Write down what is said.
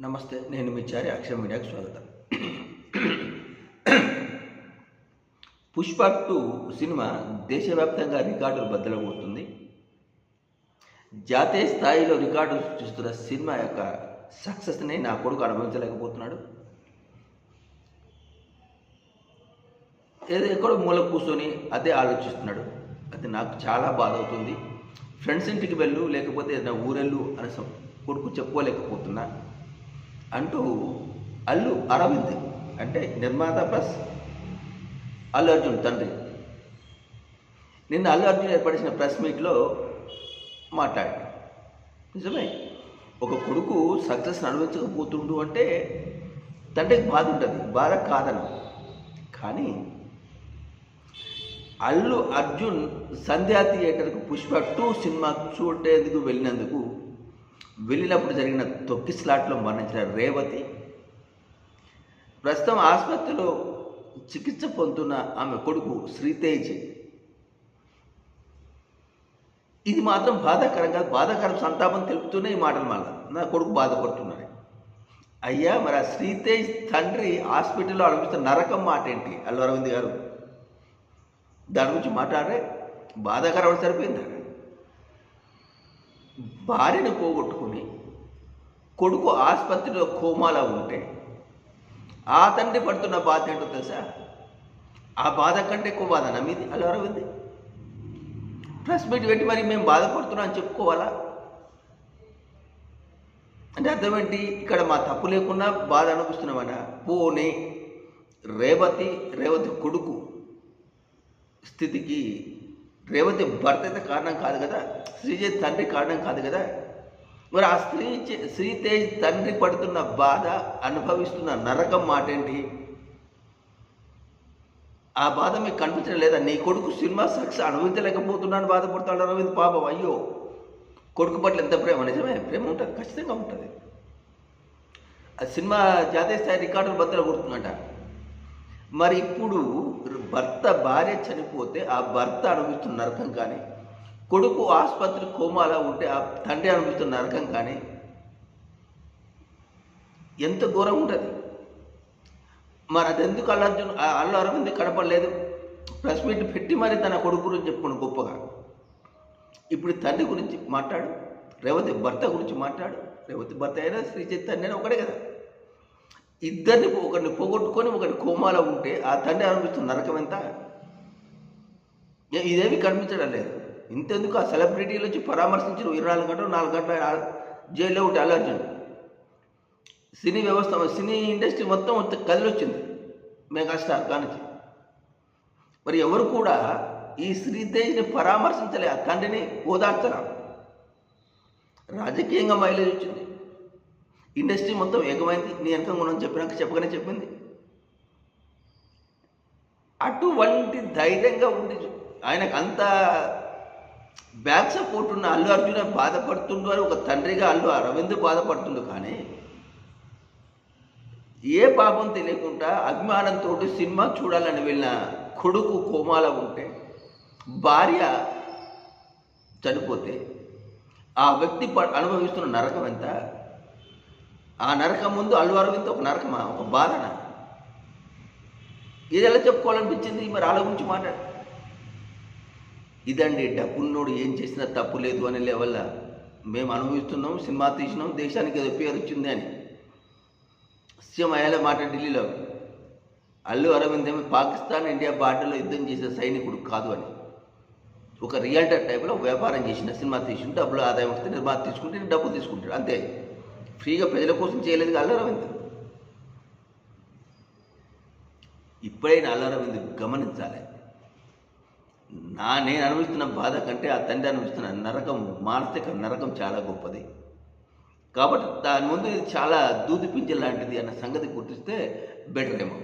నమస్తే నేను మీ చారి అక్షర మీడియాకు స్వాగతం. పుష్ప టూ సినిమా దేశవ్యాప్తంగా రికార్డులు బద్దలు జాతీయ స్థాయిలో రికార్డులు సృష్టిస్తున్న సినిమా యొక్క సక్సెస్ని నా కొడుకు అనుభవించలేకపోతున్నాడు. ఏదో ఎక్కడో మూల కూర్చొని అదే ఆలోచిస్తున్నాడు. అది నాకు చాలా బాధ అవుతుంది ఫ్రెండ్స్ ఇంటికి వెళ్ళు లేకపోతే ఏదైనా ఊరెళ్ళు అని కొడుకు చెప్పుకోలేకపోతున్నా. అంటూ అల్లు అరవింద్ అంటే నిర్మాత ప్లస్ అల్లు అర్జున్ తండ్రి. నిన్న అల్లు అర్జున్ ఏర్పడిన ప్రెస్ మీట్లో మాట్లాడాడు. నిజమే ఒక కొడుకు సక్సెస్ అనుభవించకపోతుండు అంటే తండ్రికి బాధ ఉంటుంది బాధ కాదను. కానీ అల్లు అర్జున్ సంధ్యా థియేటర్కు పుష్ప టూ సినిమా చూడేందుకు వెళ్ళినందుకు వెళ్ళినప్పుడు జరిగిన తొక్కి స్లాట్లో మరణించిన రేవతి ప్రస్తుతం ఆసుపత్రిలో చికిత్స పొందుతున్న ఆమె కొడుకు శ్రీతేజ్. ఇది మాత్రం బాధాకరంగా బాధాకరం సంతాపం తెలుపుతూనే ఈ మాటలు మళ్ళా. నా కొడుకు బాధపడుతున్నాడు. అయ్యా మరి ఆ శ్రీతేజ్ తండ్రి హాస్పిటల్లో అనిపిస్తున్న నరకం మాట ఏంటి? అల్లు అరవింద్ గారు. దాని గురించి మాట్లాడే బాధాకరం సరిపోయిందా? భార్యను పోగొట్టుకుని కొడుకు ఆసుపత్రిలో కోమాలో ఉంటే ఆ తండ్రి పడుతున్న బాధ ఏంటో తెలుసా? ఆ బాధ కంటే ఎక్కువ బాధ నమ్మిది అలా అరవింది. ప్రెస్ మీట్ పెట్టి మరి మేము బాధపడుతున్నాం అని చెప్పుకోవాలా? అంటే అర్థం ఏంటి ఇక్కడ మా తప్పు లేకుండా బాధ అనిపిస్తున్నామన్నా పోనీ రేవతి రేవతి కొడుకు స్థితికి రేవతి భర్త అయితే కారణం కాదు కదా? శ్రీజయ్ తండ్రి కారణం కాదు కదా? మరి ఆ స్త్రీ శ్రీతేజ్ తండ్రి పడుతున్న బాధ అనుభవిస్తున్న నరకం మాట ఏంటి ఆ బాధ మీకు కనిపించడం లేదా? నీ కొడుకు సినిమా సక్సెస్ అనుభవించలేకపోతున్నాను బాధపడుతున్నాడు అరవింద్ పాపం. అయ్యో! కొడుకు పట్ల ఎంత ప్రేమ? నిజమే ప్రేమ ఉంటుంది ఖచ్చితంగా ఉంటుంది. ఆ సినిమా జాతీయ స్థాయి రికార్డులు బద్దలు కొడుతుందంట. మరి ఇప్పుడు భర్త భార్య చనిపోతే ఆ భర్త అనుభవిస్తున్న నరకం కానీ కొడుకు ఆసుపత్రి కోమాలో ఉంటే ఆ తండ్రి అనుభవిస్తున్న నరకం కానీ ఎంత ఘోరం ఉంటుంది. మరి అది ఎందుకు అల్లు అర్జున్ ఆ అల్లు అరవింద్ కనపడలేదు? ప్రెస్ మీట్ పెట్టి మరి తన కొడుకు గురించి చెప్పుకుని గొప్పగా. ఇప్పుడు తండ్రి గురించి మాట్లాడు రేవతి భర్త గురించి మాట్లాడు రేవతి భర్త అయినా శ్రీ చైతన్య ఒకటే కదా. ఇద్దరిని ఒకరిని పోగొట్టుకొని ఒకరిని కోమాలో ఉంటే ఆ తండ్రి అనిపిస్తున్న నరకం ఎంత? ఇదేమి కనిపించడం లేదు. ఇంతెందుకు ఆ సెలబ్రిటీలు వచ్చి పరామర్శించిన ఇరవై నాలుగు గంటలు నాలుగు గంటల జైల్లో ఉంటే అల్లు సినీ వ్యవస్థ సినీ ఇండస్ట్రీ మొత్తం వచ్చి కదిలొచ్చింది మెగాస్టార్ కానిచ్చి మరి ఎవరు కూడా ఈ శ్రీతేజ్ని పరామర్శించలే ఆ తండ్రిని ఓదార్చరా రాజకీయంగా మైలేజ్ వచ్చింది. ఇండస్ట్రీ మొత్తం ఏకమైంది. నీ వెనక గుణం చెప్పినాక చెప్పగానే చెప్పింది. అటువంటి ధైర్యంగా ఉంది ఆయనకు అంత బ్యాక్ సపోర్ట్ ఉన్న అల్లు అర్జున బాధపడుతుండు అని ఒక తండ్రిగా అల్లు అరవింద్ బాధపడుతుండు కానీ ఏ పాపం తెలియకుండా అభిమానంతో సినిమా చూడాలని వెళ్ళిన కొడుకు కోమాల ఉంటే భార్య చనిపోతే ఆ వ్యక్తి అనుభవిస్తున్న నరకం ఎంత? ఆ నరకం ముందు అల్లు అరవింద్ ఒక నరకమా? ఒక బాధన? ఇది ఎలా చెప్పుకోవాలనిపించింది? మరి వాళ్ళ గురించి మాట్లాడు. ఇదండి డబ్బున్నోడు ఏం చేసినా తప్పు లేదు అనే లెవెల్ల మేము అనుభవిస్తున్నాం సినిమా తీసినాం దేశానికి ఏదో పేరు వచ్చింది అని. సీఎం అయ్యాల మాట ఢిల్లీలో. అల్లు అరవింద్ ఏమో పాకిస్తాన్ ఇండియా బార్డర్లో యుద్ధం చేసే సైనికుడు కాదు అని. ఒక రియల్టర్ టైప్లో వ్యాపారం చేసిన సినిమా తీసిన డబ్బులు ఆదాయం వస్తే నిర్మాత తీసుకుంటే డబ్బు తీసుకుంటాడు అంతే. ఫ్రీగా ప్రజల కోసం చేయలేదు అల్లు అరవింద్. ఇప్పుడైనా అల్లు అరవింద్ గమనించాలి. నా నేను అనుభవిస్తున్న బాధ కంటే ఆ తండ్రి అనుభవిస్తున్న నరకం మానసిక నరకం చాలా గొప్పది. కాబట్టి దాని ముందు ఇది చాలా దూదిపించే లాంటిది అన్న సంగతి గుర్తిస్తే బెటర్ ఏమో.